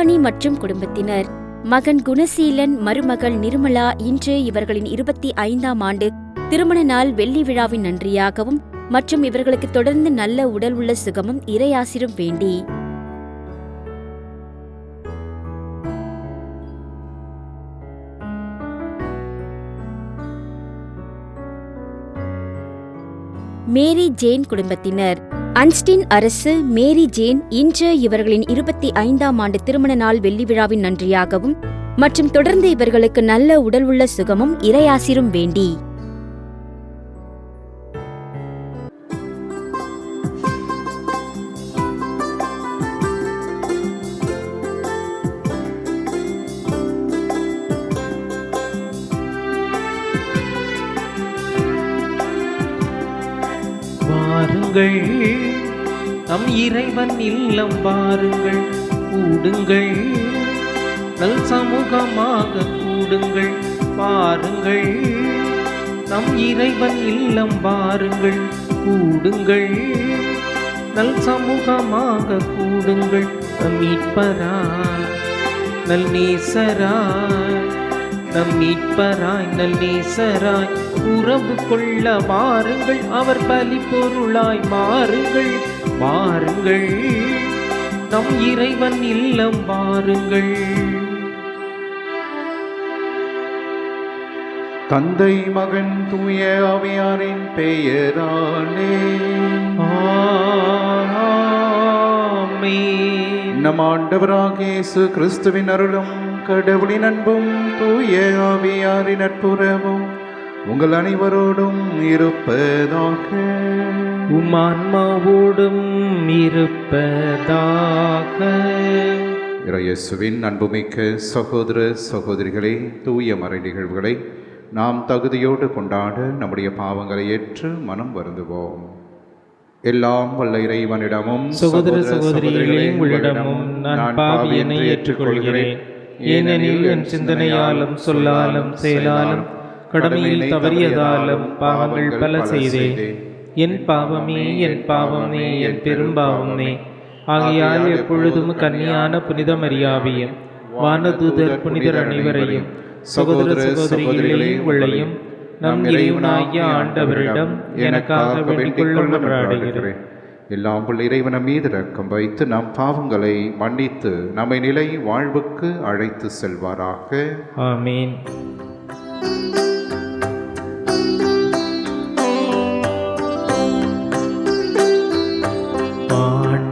இந்திராணி மற்றும் குடும்பத்தினர். மகன் குணசீலன் மருமகள் நிர்மலா இன்று இவர்களின் இருபத்தி ஐந்தாம் ஆண்டு திருமண நாள் வெள்ளி விழாவின் நன்றியாகவும் மற்றும் இவர்களுக்கு தொடர்ந்து நல்ல உடல் உள்ள சுகமும் இறையாசிரும் வேண்டி. மேரி ஜேன் குடும்பத்தினர். அன்ஸ்டின் அரசு மேரி ஜேன் இன்று இவர்களின் இருபத்தி ஐந்தாம் ஆண்டு திருமண நாள் வெள்ளி விழாவின் நன்றியாகவும் மற்றும் தொடர்ந்து இவர்களுக்கு நல்ல உடல் உள்ள சுகமும் இரையாசிரும் வேண்டி. வாருங்கள். நம் இறைவன் இல்லம் பாருங்கள் கூடுங்கள். நல் சமூகமாக கூடுங்கள் பாருங்கள். நம் இறைவன் இல்லம் பாருங்கள் கூடுங்கள். நல் சமூகமாக கூடுங்கள் நம் மீட்பராய். நல் நேசராய் நம் மீட்பராய் நல் நேசராய். உறவு கொள்ள வாருங்கள் அவர் பலி பொருளாய் மாறுங்கள். வாருங்கள். நம் இறைவன் இல்லம் வாருங்கள். தந்தை மகன் தூய அவையாரின் பெயராலே. நம் ஆண்டவராகிய இயேசு கிறிஸ்துவின் அருளும் கடவுளின் அன்பும் தூய ஆவியாரின் நட்புறவும் உங்கள் அனைவரோடும் இருப்பதாக. உம் ஆன்மாவோடும் இருப்பதாக. இறையேசுவின் அன்புமிக்க சகோதர சகோதரிகளே தூய மறை நிகழ்வுகளை நாம் தகுதியோடு கொண்டாட நம்முடைய பாவங்களை ஏற்று மனம் வருந்துவோம். எல்லாம் வல்ல இறைவனிடமும் சகோதர சகோதரிகளே உங்களிடமும் நான் பாவி என்னை ஏற்றுக்கொள்கிறேன். ஏனெனில் என் சிந்தனையாலும் சொல்லாலும் செயலாலும் கடமையில் தவறியதாலும் பாவங்கள் பல செய்தேன் என் பாவமே என் பாவமே என் பெரும்பாவமே. ஆகையால் எப்பொழுதும் கன்னியான புனித மரியாவையும் வானதூதர் புனிதர் அனைவரையும் சகோதர சகோதரிகளே உங்களையும் நம் இறைவனாகிய ஆண்டவரிடம் எனக்காக வேண்டிக் கொள்ள மன்றாடுகிறேன் எல்லாம் உள்ள இறைவன மீது இரக்கம் வைத்து நம் பாவங்களை மன்னித்து நம்மை நிலை வாழ்வுக்கு அழைத்து செல்வாராக. ஆமீன்.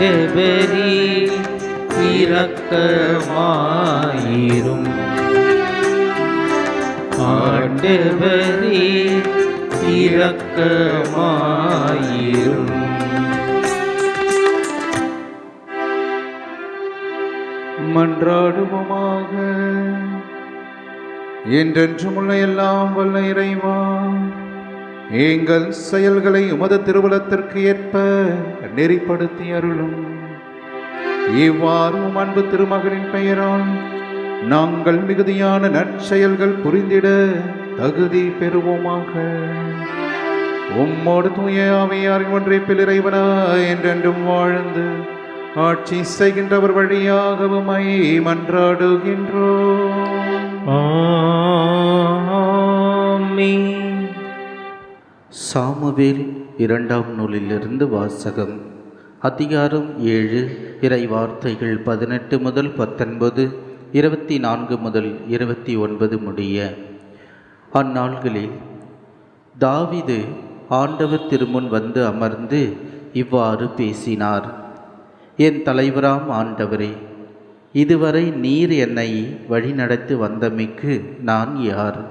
ஆண்டவரே இரக்கமாயிரும். ஆண்டவரே இரக்கமாயிரும். மன்றாடுவோமாக. என்றென்றும் உள்ள எல்லாம் வல்ல இறைவா. எங்கள் செயல்களை உமது திருவலத்திற்கு ஏற்ப நெறிப்படுத்தி அருளும். இவ்வாறு அன்பு திருமகனின் பெயரால் நாங்கள் மிகுதியான நற்செயல்கள் புரிந்திட தகுதி பெறுவோமாக. உம்மோடு தூய அவையாரின் ஒன்றே இறைவனா என்றென்றும் வாழ்ந்து ஆட்சி செய்கின்றவர் வழியாகவும் மன்றாடுகின்றோம். ஆ சாமுவேல் இரண்டாம் நூலிலிருந்து வாசகம். அதிகாரம் ஏழு இறை வார்த்தைகள் பதினெட்டு முதல் பத்தொன்பது இருபத்தி நான்கு முதல் இருபத்தி ஒன்பது முடிய. அந்நாள்களில் தாவிது ஆண்டவர் திருமுன் வந்து அமர்ந்து இவ்வாறு பேசினார். என் தலைவராம் ஆண்டவரே இதுவரை நீர் என்னை வழிநடத்தி வந்தமைக்கு நான் யார்?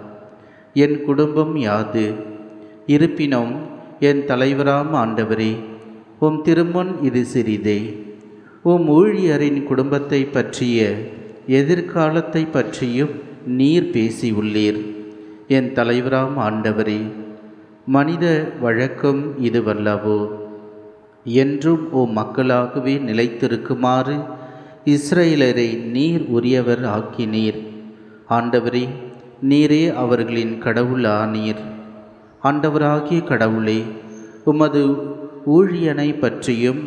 என் குடும்பம் யாது? இருப்பினும் என் தலைவராம் ஆண்டவரே உம் திருமுன் இது சிறிதே. உம் ஊழியரின் குடும்பத்தை பற்றிய எதிர்காலத்தை பற்றியும் நீர் பேசியுள்ளீர். என் தலைவராம் ஆண்டவரே மனித வழக்கம் இதுவல்லவோ? என்றும் ஓ மக்களாகவே நிலைத்திருக்குமாறு இஸ்ரேலரை நீர் உரியவர் ஆக்கினீர். ஆண்டவரே நீரே அவர்களின் கடவுள் ஆனீர் ஆண்டவராகிய கடவுளே உமது ஊழியனை பற்றியும்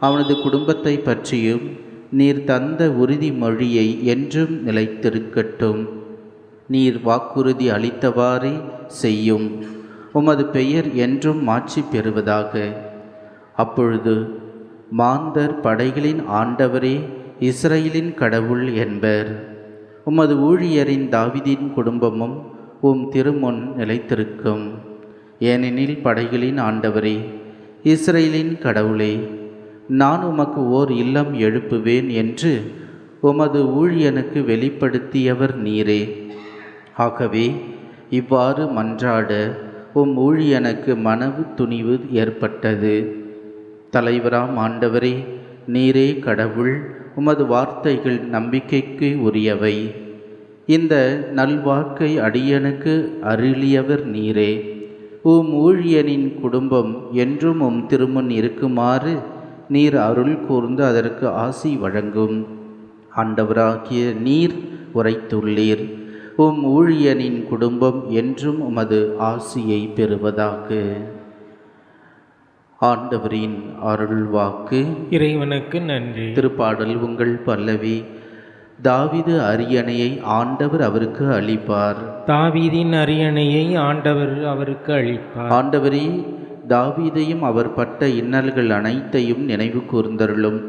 அவனது குடும்பத்தை பற்றியும் நீர் தந்த உறுதிமொழியை என்றும் நிலைத்திருக்கட்டும். நீர் வாக்குறுதி அளித்தவாறே செய்யும். உமது பெயர் என்றும் மாட்சி பெறுவதாக. அப்பொழுது மாந்தர் படைகளின் ஆண்டவரே இஸ்ரேலின் கடவுள் என்பர். உமது ஊழியரின் தாவிதின் குடும்பமும் உம் திருமுன் நிலைத்திருக்கும். ஏனெனில் படைகளின் ஆண்டவரே இஸ்ரேலின் கடவுளே நான் உமக்கு ஓர் இல்லம் எழுப்புவேன் என்று உமது ஊழியனுக்கு வெளிப்படுத்தியவர் நீரே. ஆகவே இவ்வாறு மன்றாட உம் ஊழியனுக்கு மனவு துணிவு ஏற்பட்டது. தலைவராம் ஆண்டவரே நீரே கடவுள் உமது வார்த்தைகள் நம்பிக்கைக்கு உரியவை. இந்த நல்வாக்கை அடியனுக்கு அருளியவர் நீரே. உம் ஊழியனின் குடும்பம் என்றும் உம் திருமுன் இருக்குமாறு நீர் அருள் கூர்ந்து அதற்கு ஆசி வழங்கும். ஆண்டவராகிய நீர் உரைத்துள்ளீர். உம் ஊழியனின் குடும்பம் என்றும் உமது ஆசியை பெறுவதாக. ஆண்டவரின் அருள்வாக்கு இறைவனுக்கு நன்றி. திருப்பாடல் உங்கள் பல்லவி. தாவிது அரியணையை ஆண்டவர் அவருக்கு அளிப்பார். தாவீதின் அரியணையை ஆண்டவர் அவருக்கு அளிப்பார். ஆண்டவரே தாவீதையும் அவர் பட்ட இன்னல்கள் அனைத்தையும் நினைவு கூர்ந்தருளும்.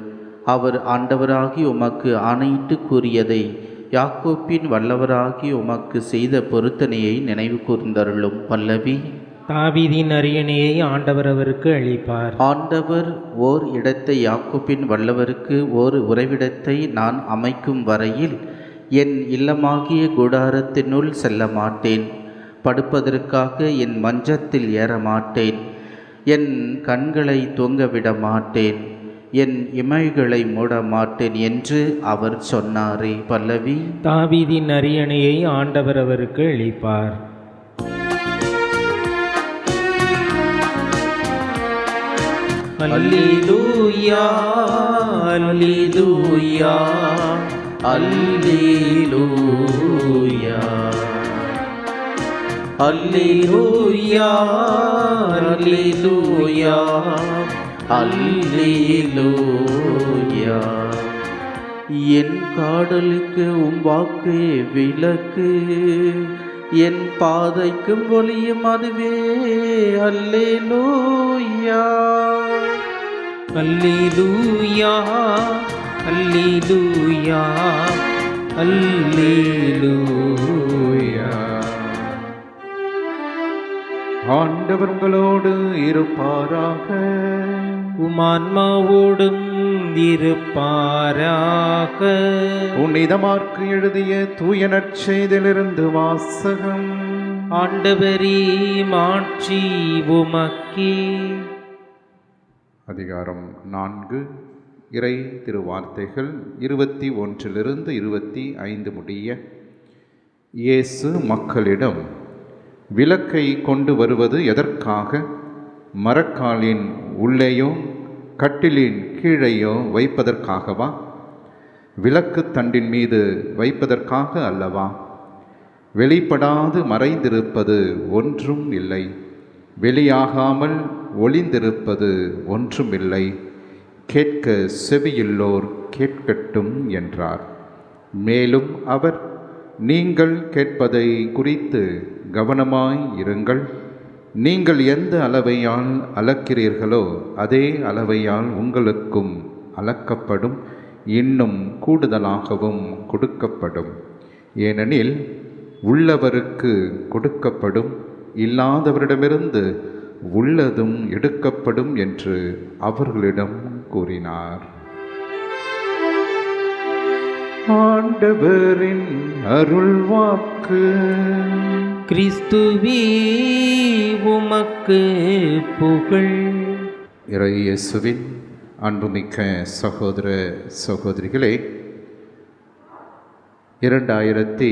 அவர் ஆண்டவராகி உமக்கு ஆணையிட்டு கூறியதை யாக்கோப்பின் வல்லவராகி உமக்கு செய்த பொருத்தனையை நினைவு கூர்ந்தருளும். பல்லவி. தாவீதின் அரியணையை ஆண்டவர் அவருக்கு அளிப்பார். ஆண்டவர் ஓர் இடத்தை யாக்கோப்பின் வல்லவருக்கு ஓர் உறைவிடத்தை நான் அமைக்கும் வரையில் என் இல்லமாகிய கூடாரத்தினுள் செல்ல மாட்டேன் படுப்பதற்காக என் மஞ்சத்தில் ஏற மாட்டேன் என் கண்களை தூங்க விட மாட்டேன் என் இமைகளை மூட மாட்டேன் என்று அவர் சொன்னாரே பல்லவி. தாவீதின் அரியணையை ஆண்டவர் அவருக்கு அளிப்பார். அல்லேலூயா அல்லேலூயா அல்லேலூயா அல்லேலூயா அல்லேலூயா அல்லேலூயா என் காடலுக்கு உம் வாக்கே விளக்கு. என் பாதைக்கும் ஒளியும் அதுவே. அல்லே லூயா அல்லே அல்லேலூயா. அல்லேலூயா. அல்லேலூயா. அல்லேலூயா. ஆண்டவர் உங்களோடு இருப்பாராக. உமான்மாவோடும் இருப்பாராக புனிதமார்க்கு எழுதிய தூய நற்செய்திலிருந்து வாசகம். ஆண்டவரே மாட்சி உமக்கே. அதிகாரம் நான்கு இறை திருவார்த்தைகள் இருபத்தி ஒன்றிலிருந்து இருபத்தி ஐந்து முடிய. இயேசு மக்களிடம் விளக்கை கொண்டு வருவது எதற்காக? மரக்காலின் உள்ளேயோ கட்டிலின் கீழேயோ வைப்பதற்காகவா? விளக்கு தண்டின் மீது வைப்பதற்காக அல்லவா? வெளிப்படாது மறைந்திருப்பது ஒன்றும் இல்லை. வெளியாகாமல் ஒளிந்திருப்பது ஒன்றுமில்லை கேட்க செவியுள்ளோர் கேட்கட்டும் என்றார். மேலும் அவர் நீங்கள் கேட்பதை குறித்து கவனமாய் இருங்கள். நீங்கள் எந்த அளவையால் அளக்கிறீர்களோ அதே அளவையால் உங்களுக்கும் அளக்கப்படும் இன்னும் கூடுதலாகவும் கொடுக்கப்படும். ஏனெனில் உள்ளவருக்கு கொடுக்கப்படும் இல்லாதவரிடமிருந்து உள்ளதும் எடுக்கப்படும் என்று அவர்களிடம் கூறினார். ஆண்டவரின் அருள்வாக்கு கிறிஸ்துவே உமக்கு புகழ். இறையேசுவின் அன்புமிக்க சகோதர சகோதரிகளே இரண்டாயிரத்தி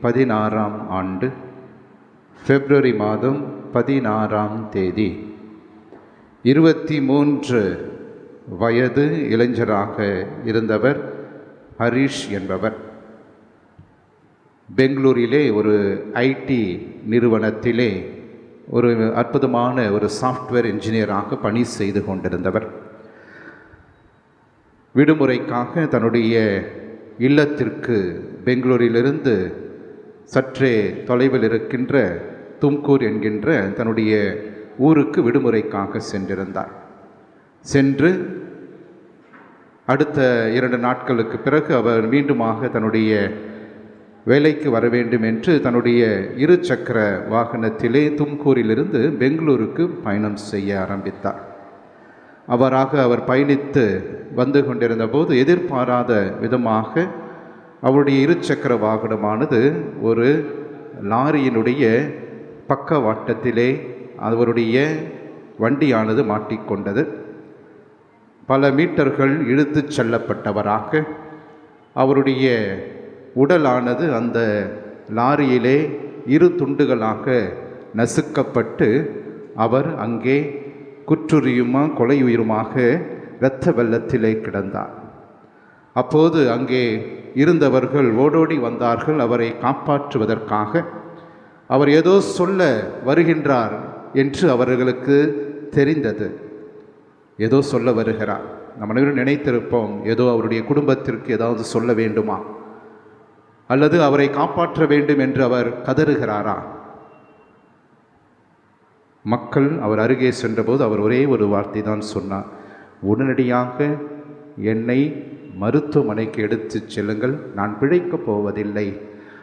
பதினாறாம் ஆண்டு பிப்ரவரி மாதம் பதினாறாம் தேதி இருபத்தி மூன்று வயது இளைஞராக இருந்தவர் ஹரிஷ் என்பவர். பெங்களூரிலே ஒரு ஐடி நிறுவனத்திலே ஒரு அற்புதமான ஒரு சாஃப்ட்வேர் இன்ஜினியராக பணி செய்து கொண்டிருந்தவர். விடுமுறைக்காக தன்னுடைய இல்லத்திற்கு பெங்களூரிலிருந்து சற்றே தொலைவில் இருக்கின்ற தும்கூர் என்கின்ற தன்னுடைய ஊருக்கு விடுமுறைக்காக சென்றிருந்தார். சென்று அடுத்த இரண்டு நாட்களுக்கு பிறகு அவர் மீண்டுமாக தன்னுடைய வேலைக்கு வர வேண்டும் என்று தன்னுடைய இரு சக்கர வாகனத்திலே தும்கூரிலிருந்து பெங்களூருக்கு பயணம் செய்ய ஆரம்பித்தார். அவராக அவர் பயணித்து வந்து கொண்டிருந்த போது எதிர்பாராத விதமாக அவருடைய இருசக்கர வாகனமானது ஒரு லாரியினுடைய பக்கவாட்டத்திலே அவருடைய வண்டியானது மாட்டிக்கொண்டது. பல மீட்டர்கள் இழுத்துச் செல்லப்பட்டவராக அவருடைய உடலானது அந்த லாரியிலே இரு துண்டுகளாக நசுக்கப்பட்டு அவர் அங்கே குற்றுரியுமா கொலையுயிருமாக இரத்த வெள்ளத்திலே கிடந்தார். அப்போது அங்கே இருந்தவர்கள் ஓடோடி வந்தார்கள். அவரை காப்பாற்றுவதற்காக அவர் ஏதோ சொல்ல வருகின்றார் என்று அவர்களுக்கு தெரிந்தது. ஏதோ சொல்ல வருகிறார். நம்ம அனைவரும் நினைத்திருப்போம் ஏதோ அவருடைய குடும்பத்திற்கு ஏதாவது சொல்ல வேண்டுமா? அல்லது அவரை காப்பாற்ற வேண்டும் என்று அவர் கதறுகிறாரா? மக்கள் அவர் அருகே சென்றபோது அவர் ஒரே ஒரு வார்த்தை தான் சொன்னார். உடனடியாக என்னை மருத்துவமனைக்கு எடுத்துச் செல்லுங்கள் நான் பிழைக்கப் போவதில்லை.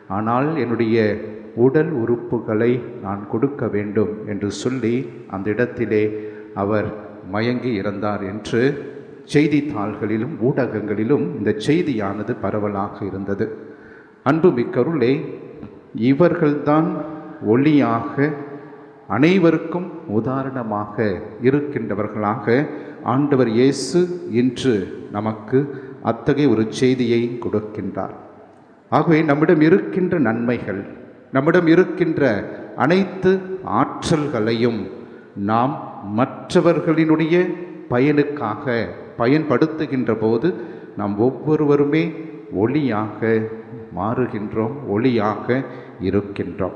ஆனால் என்னுடைய உடல் உறுப்புகளை நான் கொடுக்க வேண்டும் என்று சொல்லி அந்த இடத்திலே அவர் மயங்கி இறந்தார் என்று செய்தித்தாள்களிலும் ஊடகங்களிலும் இந்த செய்தியானது பரவலாக இருந்தது. அன்பு மிக்கருளே இவர்கள்தான் ஒளியாக அனைவருக்கும் உதாரணமாக இருக்கின்றவர்களாக ஆண்டவர் இயேசு இன்று நமக்கு அத்தகைய ஒரு செய்தியை கொடுக்கின்றார். ஆகவே நம்மிடம் இருக்கின்ற நன்மைகள் நம்மிடம் இருக்கின்ற அனைத்து ஆற்றல்களையும் நாம் மற்றவர்களினுடைய பயனுக்காக பயன்படுத்துகின்ற போது நாம் ஒவ்வொருவருமே ஒளியாக மாறுகின்றோம் ஒளியாக இருக்கின்றோம்.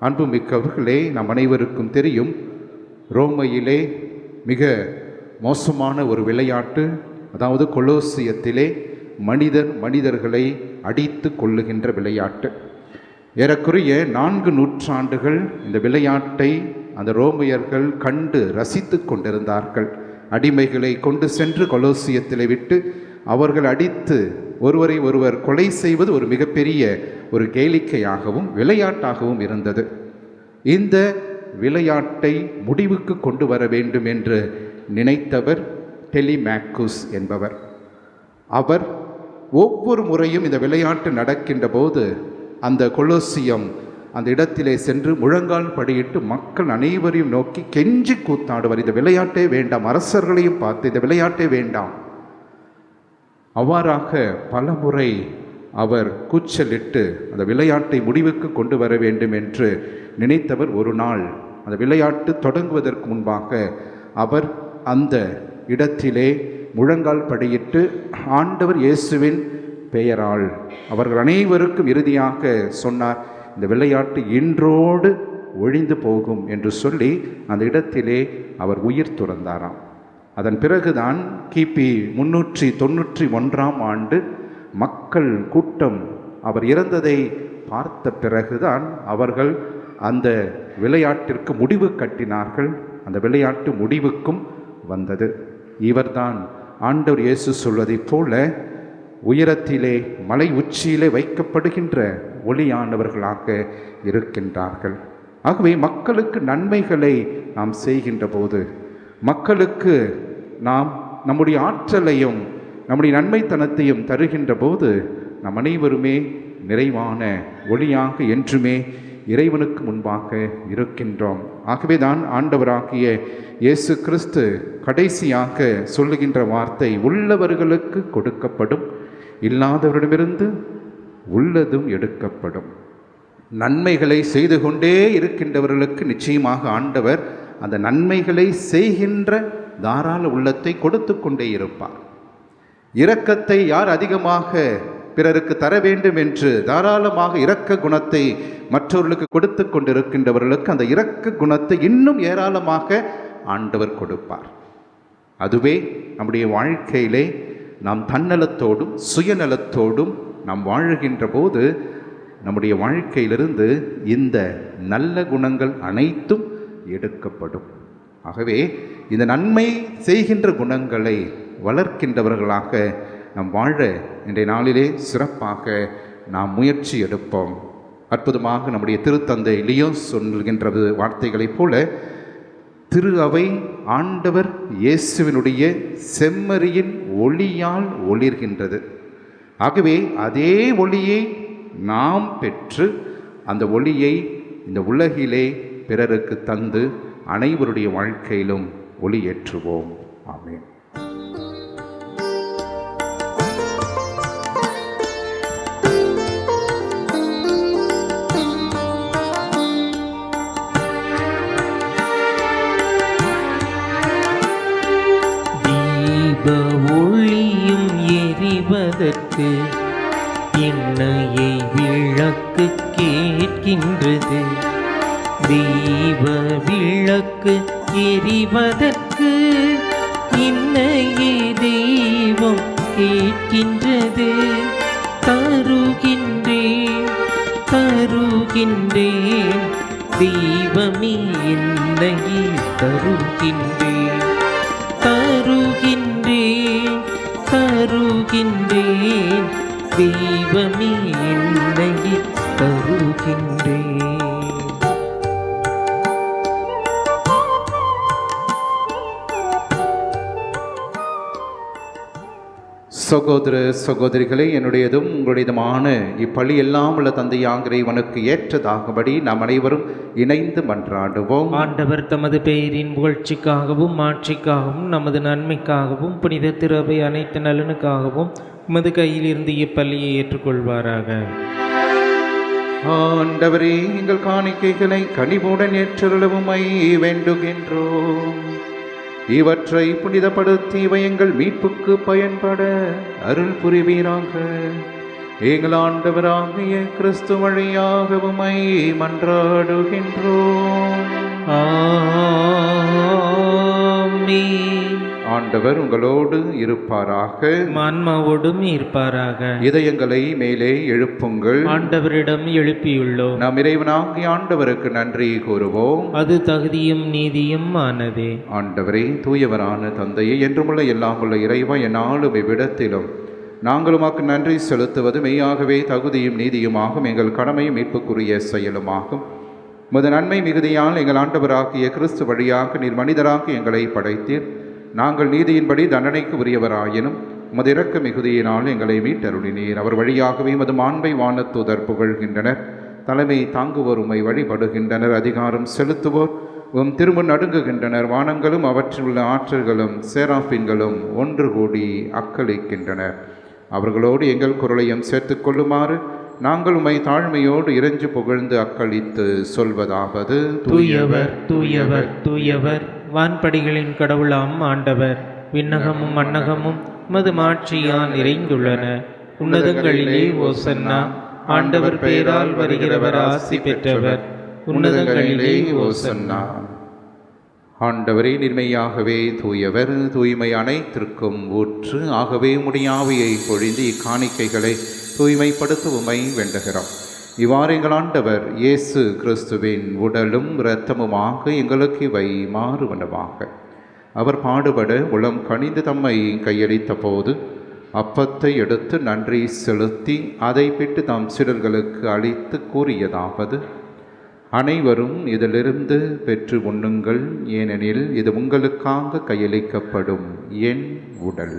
அன்புமிக்கவர்களே நம் அனைவருக்கும் தெரியும் ரோமையிலே மிக மோசமான ஒரு விளையாட்டு அதாவது கொலோசியத்திலே மனிதர் மனிதர்களை அடித்து கொள்ளுகின்ற விளையாட்டு. ஏறக்குறைய நான்கு நூற்றாண்டுகள் இந்த விளையாட்டை அந்த ரோமையர்கள் கண்டு ரசித்து கொண்டிருந்தார்கள். அடிமைகளை கொண்டு சென்று கொலோசியத்தில் விட்டு அவர்கள் அடித்து ஒருவரை ஒருவர் கொலை செய்வது ஒரு மிகப்பெரிய ஒரு கேளிக்கையாகவும் விளையாட்டாகவும் இருந்தது. இந்த விளையாட்டை முடிவுக்கு கொண்டு வர வேண்டும் என்று நினைத்தவர் டெலிமேக்குஸ் என்பவர். அவர் ஒவ்வொரு முறையும் இந்த விளையாட்டு நடக்கின்ற போது அந்த கொலோசியம் அந்த இடத்திலே சென்று முழங்கால் படியிட்டு மக்கள் அனைவரையும் நோக்கி கெஞ்சி கூத்தாடுவார் இந்த விளையாட்டே வேண்டாம் அரசர்களையும் பார்த்து இந்த விளையாட்டே வேண்டாம். அவ்வாறாக பலமுறை அவர் கூச்சலிட்டு அந்த விளையாட்டை முடிவுக்கு கொண்டு வர வேண்டும் என்று நினைத்தவர் ஒரு நாள். அந்த விளையாட்டு தொடங்குவதற்கு முன்பாக அவர் அந்த இடத்திலே முழங்கால் படியிட்டு ஆண்டவர் இயேசுவின் பெயரால். அவர்கள் அனைவருக்கும் இறுதியாக சொன்னார் இந்த விளையாட்டு இன்றோடு ஒழிந்து போகும் என்று சொல்லி அந்த இடத்திலே அவர் உயிர் துறந்தாராம். அதன் பிறகுதான் கிபி முன்னூற்றி தொண்ணூற்றி ஒன்றாம் ஆண்டு மக்கள் கூட்டம் அவர் இறந்ததை பார்த்த பிறகுதான் அவர்கள் அந்த விளையாட்டிற்கு முடிவு கட்டினார்கள். அந்த விளையாட்டு முடிவுக்கும் வந்தது. இவர்தான் ஆண்டவர் இயேசு சொல்வதைப் போல உயரத்திலே மலை உச்சியிலே வைக்கப்படுகின்ற ஒளியானவர்களாக இருக்கின்றார்கள். ஆகவே மக்களுக்கு நன்மைகளை நாம் செய்கின்ற போது மக்களுக்கு நாம் நம்முடைய ஆற்றலையும் நம்முடைய நன்மைத்தனத்தையும் தருகின்ற போது நம் அனைவருமே நிறைவான ஒளியாக என்றுமே இறைவனுக்கு முன்பாக இருக்கின்றோம். ஆகவே தான் ஆண்டவராகிய இயேசு கிறிஸ்து கடைசியாக சொல்லுகின்ற வார்த்தை உள்ளவர்களுக்கு கொடுக்கப்படும் இல்லாதவரிடமிருந்து உள்ளதும் எடுக்கப்படும். நன்மைகளை செய்து கொண்டே இருக்கின்றவர்களுக்கு நிச்சயமாக ஆண்டவர் அந்த நன்மைகளை செய்கின்ற தாராள உள்ளத்தை கொடுத்து கொண்டே இருப்பார். இரக்கத்தை யார் அதிகமாக பிறருக்கு தர வேண்டும் என்று தாராளமாக இரக்க குணத்தை மற்றவர்களுக்கு கொடுத்து கொண்டிருக்கின்றவர்களுக்கு அந்த இரக்க குணத்தை இன்னும் ஏராளமாக ஆண்டவர் கொடுப்பார். அதுவே நம்முடைய வாழ்க்கையிலே நாம் தன்னலத்தோடும் சுயநலத்தோடும் நாம் வாழுகின்ற போது நம்முடைய வாழ்க்கையிலிருந்து இந்த நல்ல குணங்கள் அனைத்தும் எடுக்கப்படும். ஆகவே இந்த நன்மை செய்கின்ற குணங்களை வளர்க்கின்றவர்களாக நாம் வாழ இன்றைய நாளிலே சிறப்பாக நாம் முயற்சி எடுப்போம். அற்புதமாக நம்முடைய திருத்தந்தை லியோ சொல்கின்ற வார்த்தைகளைப் போல திரு அவை ஆண்டவர் இயேசுவினுடைய செம்மறியின் ஒளியால் ஒளிர்கின்றது. ஆகவே அதே ஒளியை நாம் பெற்று அந்த ஒளியை இந்த உலகிலே பிறருக்கு தந்து அனைவருடைய வாழ்க்கையிலும் ஒளியேற்றுவோம். ஆமேன். எரிவதற்கு என்னையை விளக்கு கேட்கின்றது. தீப விளக்கு எரிவதற்கு இன்னையே தெய்வம் கேட்கின்றது. தருகின்றேன் தருகின்றேன். தெய்வமே என்னையே தருகின்றேன். தருகின்றேன். தெய்வமே என்னை தருகின்றேன். சகோதர சகோதரிகளே என்னுடையதும் உங்களுடையதுமான இப்பள்ளி எல்லாம் உள்ள தந்தையாங்கிற இவனுக்கு ஏற்றதாகும்படி நாம் அனைவரும் இணைந்து மன்றாடுவோம். ஆண்டவர் தமது பெயரின் புகழ்ச்சிக்காகவும் மாட்சிக்காகவும் நமது நன்மைக்காகவும் புனித திறவை அனைத்து நலனுக்காகவும் உமது கையிலிருந்து இப்பள்ளியை ஏற்றுக்கொள்வாராக. ஆண்டவரே எங்கள் காணிக்கைகளை கனிவுடன் ஏற்றருளவுமை வேண்டுகின்றோம். இவற்றை புனிதப்படுத்தி இவை எங்கள் மீட்புக்கு பயன்பட அருள் புரிவீராக. எங்கள் ஆண்டவராகிய கிறிஸ்து வழியாகவுமை மன்றாடுகின்றோம். ஆ ஆண்டவர் உங்களோடு இருப்பாராக. ஆன்மாவோடும் இருப்பாராக. இதயங்களை மேலே எழுப்புங்கள். ஆண்டவரிடம் எழுப்பியுள்ளோம். நாம் இறைவனாகிய ஆண்டவருக்கு நன்றி கூறுவோம். அது தகுதியும் நீதியும் ஆனதே. ஆண்டவரே தூயவரான தந்தையே என்றுமுள்ள எல்லாமுள்ள இறைவா என்னாலும் இவ்விடத்திலும் நாங்கள் உமக்கு நன்றி செலுத்துவது மெய்யாகவே தகுதியும் நீதியுமாகும். எங்கள் கடமையும் மீட்புக்குரிய செயலுமாகும். முத நன்மை மிகுதியால் எங்கள் ஆண்டவராகிய கிறிஸ்து வழியாக நீர் மனிதராக எங்களை படைத்தீர். நாங்கள் நீதியின்படி தண்டனைக்கு உரியவராயினும் உமது இறக்க மிகுதியினால் எங்களை மீட்டருளினீர். அவர் வழியாகவே மது மாண்பை வானத்துதர் புகழ்கின்றனர். தலைமை தாங்குவோர் உமை வழிபடுகின்றனர். அதிகாரம் செலுத்துவோர் உம் திரும்ப நடுங்குகின்றனர். வானங்களும் அவற்றில் உள்ள ஆற்றல்களும் சேராஃபின்களும் ஒன்று கூடி அக்களிக்கின்றனர். அவர்களோடு எங்கள் குரலையும் சேர்த்து கொள்ளுமாறு நாங்கள் உமை தாழ்மையோடு இறைஞ்சு புகழ்ந்து அக்களித்து சொல்வதாவது தூயவர் தூயவர் தூயவர். வான்படிகளின் கடவுளாம் ஆண்டவர். விண்ணகமும் மன்னகமும் மது மாட்சியால் நிறைந்துள்ளன. உன்னதங்களிலே ஓசன்னா ஆண்டவர் பேரால் வருகிறவர் ஆசி பெற்றவர். உன்னதங்களிலே ஓசன்னா. ஆண்டவரே நிர்மையாகவே தூயவர் தூய்மை அனைத்திற்கும் ஊற்று. ஆகவே முடியாவையை பொழிந்து இக்காணிக்கைகளை தூய்மைப்படுத்துவமை வேண்டுகிறோம். இவ்வாறு எங்கள் ஆண்டவர் இயேசு கிறிஸ்துவின் உடலும் இரத்தமுமாக எங்களுக்கு இவை மாறுவனமாக அவர் பாடுபட உளம் கணிந்து தம்மை கையளித்த போது அப்பத்தை எடுத்து நன்றி செலுத்தி அதை பிட்டு தாம் சிலர்களுக்கு அளித்து கூறியதாவது அனைவரும் இதிலிருந்து பெற்று உண்ணுங்கள் ஏனெனில் இது உங்களுக்காக கையளிக்கப்படும் என் உடல்.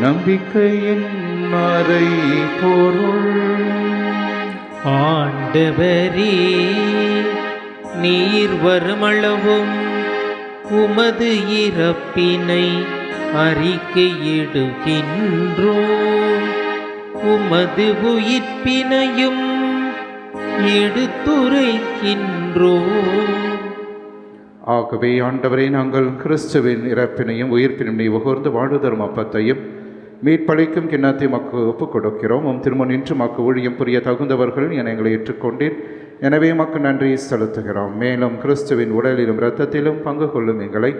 நம்பிக்கையின் மறை பொருள். ஆண்டவரே நீர் வருமளவும் உமது இறப்பினை அறிக்கையிடுகின்றோம். உமது உயிர்ப்பினையும் எடுத்துரைக்கின்றோம். ஆகவே ஆண்டவரே நாங்கள் கிறிஸ்துவின் இறப்பினையும் உயிர்ப்பினையும் உகர்ந்து வாழ்வுதரும் அப்பத்தையும் மீட்பளிக்கும் கிண்ணத்தை மக்கு ஒப்புக் கொடுக்கிறோம் உம் திருமண் நின்று மக்கு ஊழியம் புரிய தகுந்தவர்கள் என எங்களை ஏற்றுக்கொண்டீர். எனவே மக்கு நன்றி செலுத்துகிறோம். மேலும் கிறிஸ்துவின் உடலிலும் இரத்தத்திலும் பங்கு கொள்ளும் எங்களை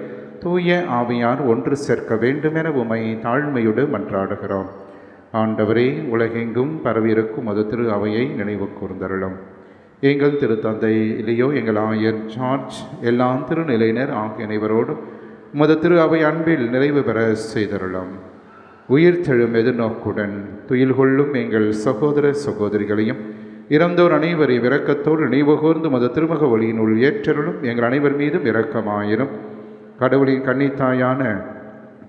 தூய ஆவியார் ஒன்று சேர்க்க வேண்டும் என உமை தாழ்மையோடு மன்றாடுகிறோம். ஆண்டவரே உலகெங்கும் பரவியிருக்கும் அது திரு அவையை நினைவு கூர்ந்தருளும். எங்கள் திருத்தந்தை இல்லையோ எங்கள் ஆயர் ஜார்ஜ் எல்லா திருநிலையினர் ஆகிய அனைவரோடும் உமது திரு அவை அன்பில் நிறைவு பெற செய்தருளும். உயிர் தெழும் எதிர்நோக்குடன் துயில் கொள்ளும் எங்கள் சகோதர சகோதரிகளையும் இறந்தோர் அனைவரை இரக்கத்தோடு நினைவுகூர்ந்து மத திருமுக ஒளியினுள் ஏற்றருளும் எங்கள் அனைவர் மீதும் இரக்கமாயிரும். கடவுளின் கன்னித்தாயான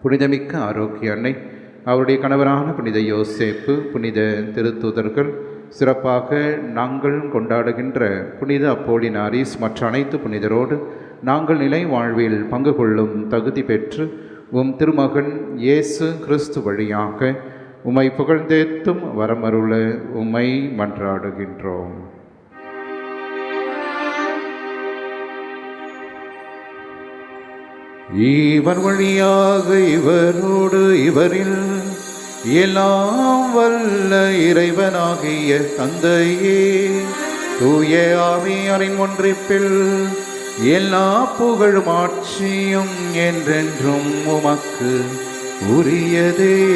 புனிதமிக்க ஆரோக்கிய அன்னை அவருடைய கணவரான புனித யோசேப்பு புனித திருத்தூதர்கள் சிறப்பாக நாங்கள் கொண்டாடுகின்ற புனித அப்போலினாரிஸ் மற்ற அனைத்து புனிதரோடு நாங்கள் நிலை வாழ்வில் பங்கு கொள்ளும் தகுதி பெற்று உம் திருமகன் இயேசு கிறிஸ்து வழியாக உம்மை புகழ்ந்தேத்தும் வரமருள உம்மை மன்றாடுகின்றோம். இவர் வழியாக இவரோடு இவரில் எல்லாம் வல்ல இறைவனாகிய தந்தையே தூய ஆவியாரின் ஒன்றிப்பில் எல்லா புகழும் ஆட்சியும் என்றென்றும் உமக்கு உரியதே.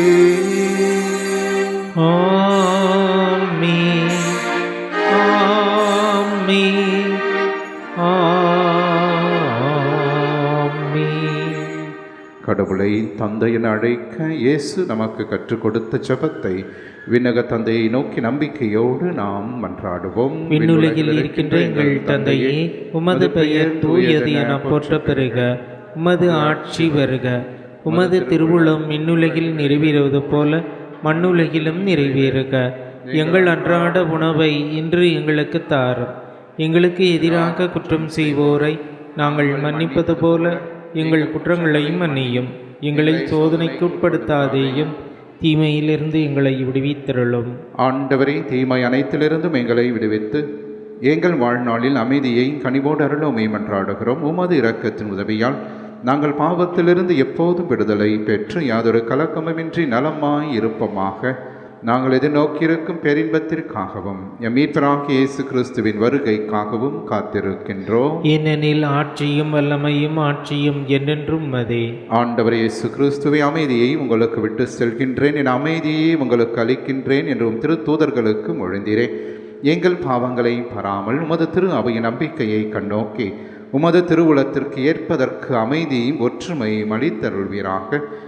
ஆமென். கடவுளை தந்தை என அழைக்க இயேசு நமக்கு கற்றுக் கொடுத்த ஜெபத்தை விண்ணக தந்தையை நோக்கி நம்பிக்கையோடு நாம் மன்றாடுவோம். விண்ணுலகில் இருக்கின்ற எங்கள் தந்தையே உமது பெயர் தூயது என போற்ற பெறுக உமது ஆட்சி வருக. உமது திருவுளம் விண்ணுலகில் நிறைவேறுவது போல மண்ணுலகிலும் நிறைவேறுக. எங்கள் அன்றாட உணவை இன்று எங்களுக்கு தாரும். எங்களுக்கு எதிராக குற்றம் செய்வோரை நாங்கள் மன்னிப்பது போல எங்கள் குற்றங்களையும் மன்னியும் எங்களை சோதனைக்கு உட்படுத்தாதேயும் தீமையிலிருந்து எங்களை விடுவித்தருளும். ஆண்டவரே தீமை அனைத்திலிருந்தும் எங்களை விடுவித்து எங்கள் வாழ்நாளில் அமைதியை கனிவோடு அருளோமே மன்றாடுகிறோம். உமது இரக்கத்தின் உதவியால் நாங்கள் பாவத்திலிருந்து எப்போதும் விடுதலை பெற்று யாதொரு கலக்கமுமின்றி நலமாய் இருப்பமாக. நாங்கள் எதிர்நோக்கியிருக்கும் பெரின்பத்திற்காகவும் எம் மீட்பராகிய இயேசு கிறிஸ்துவின் வருகைக்காகவும் காத்திருக்கின்றோம். ஏனெனில் ஆட்சியும் வல்லமையும் ஆட்சியும் என்றென்றும் மதே ஆண்டவர் இயேசு கிறிஸ்துவை அமைதியை உங்களுக்கு விட்டு செல்கின்றேன் என் அமைதியை உங்களுக்கு அளிக்கின்றேன் என்றும் திருத்தூதர்களுக்கு மொழிந்தீரேன் எங்கள் பாவங்களை பராமல் உமது திரு அவையின் நம்பிக்கையை கண்ணோக்கி உமது திருவுளத்திற்கு ஏற்பதற்கு அமைதியும் ஒற்றுமையும் அளித்தருள்வீராக.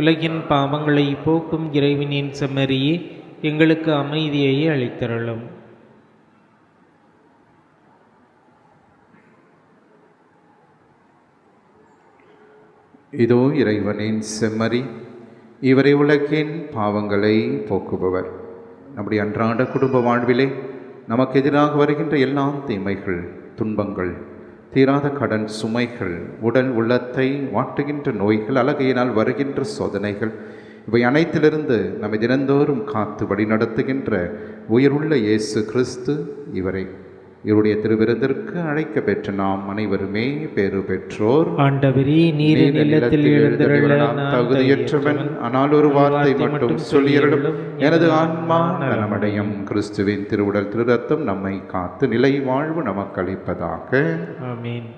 உலகின் பாவங்களை போக்கும் இறைவனின் செம்மறியே எங்களுக்கு அமைதியை அளித்தருளும். இதோ இறைவனின் செம்மறி இவரை உலகின் பாவங்களை போக்குபவர். நம்முடைய அன்றாட குடும்ப வாழ்விலே நமக்கு எதிராக வருகின்ற எல்லா தீமைகள் துன்பங்கள் தீராத கடன் சுமைகள் உடல் உள்ளத்தை வாட்டுகின்ற நோய்கள் அழகையினால் வருகின்ற சோதனைகள் இவை அனைத்திலிருந்து நம்மை தினந்தோறும் காத்து வழிநடத்துகின்ற உயிருள்ள இயேசு கிறிஸ்து இவரை. இவருடைய திருவிருந்திற்கு அழைக்க பெற்ற நாம் அனைவருமே பேறு பெற்றோர். ஆண்டவரே நீர் நிலத்தில் தகுதியற்றவன் ஆனால் ஒரு வார்த்தை மட்டும் சொல்லியருளும். எனது ஆன்மா நலமடையும். கிறிஸ்துவின் திருவுடல் திருரத்தம் நம்மை காத்து நிலை வாழ்வு நமக்கு அளிப்பதாக ஆமென்.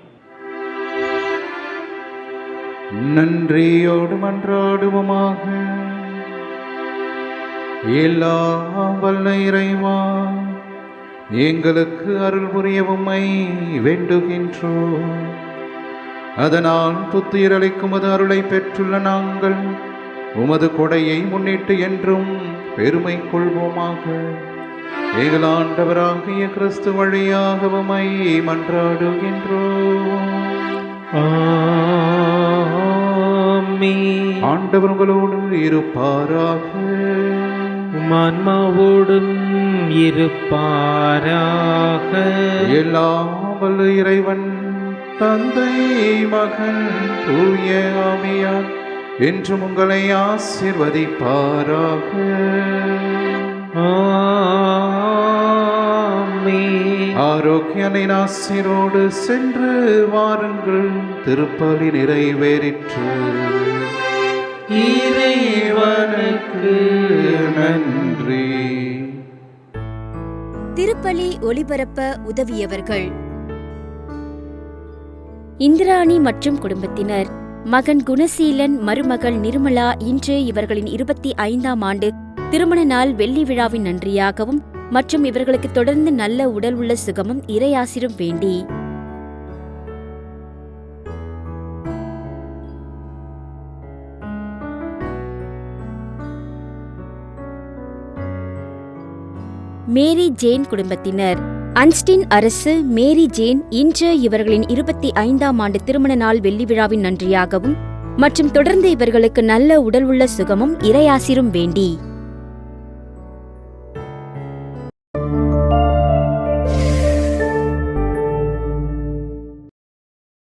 நன்றியோடு மன்றாடுவோமாக எல்லாம் வல்ல இறைவா. எங்களுக்கு அருள் புரிய உம்மை வேண்டுகின்றோம். அதனால் புத்துயிரளிக்கும் அது அருளை பெற்றுள்ள நாங்கள். உமது கொடையை முன்னிட்டு என்றும் பெருமை கொள்வோமாக. எங்கள் ஆண்டவராகிய கிறிஸ்து வழியாக உம்மை மன்றாடுகின்றோம் ஆண்டவர் உங்களோடு இருப்பாராக. உமான்மாவோடும் இருப்பாராக. எல்லாம் வல்ல இறைவன் தந்தை மகன் தூய ஆவியார் என்றும் உங்களை ஆசிர்வதிப்பாராக. ஆமென். ஆரோக்கியனை ஆசிரோடு சென்று வாருங்கள் திருப்பலி நிறைவேறிற்று. இறைவனுக்கு நன்றி. திருப்பலி ஒளிபரப்ப உதவியவர்கள். இந்திராணி மற்றும் குடும்பத்தினர். மகன் குணசீலன் மருமகள் நிர்மலா இன்று இவர்களின் இருபத்தி ஐந்தாம் ஆண்டு திருமண நாள் வெள்ளி விழாவின் நன்றியாகவும் மற்றும் இவர்களுக்கு தொடர்ந்து நல்ல உடல் உள்ள சுகமும் இறையாசிரும் வேண்டி மேரி ஜேன் குடும்பத்தினர். அன்ஸ்டின் அரசு மேரி ஜேன் இன்று இவர்களின் இருபத்தி ஐந்தாம் ஆண்டு திருமண நாள் வெள்ளி விழாவின் நன்றியாகவும் மற்றும் தொடர்ந்து இவர்களுக்கு நல்ல உடல் உள்ள சுகமும் இறையாசிரும் வேண்டி.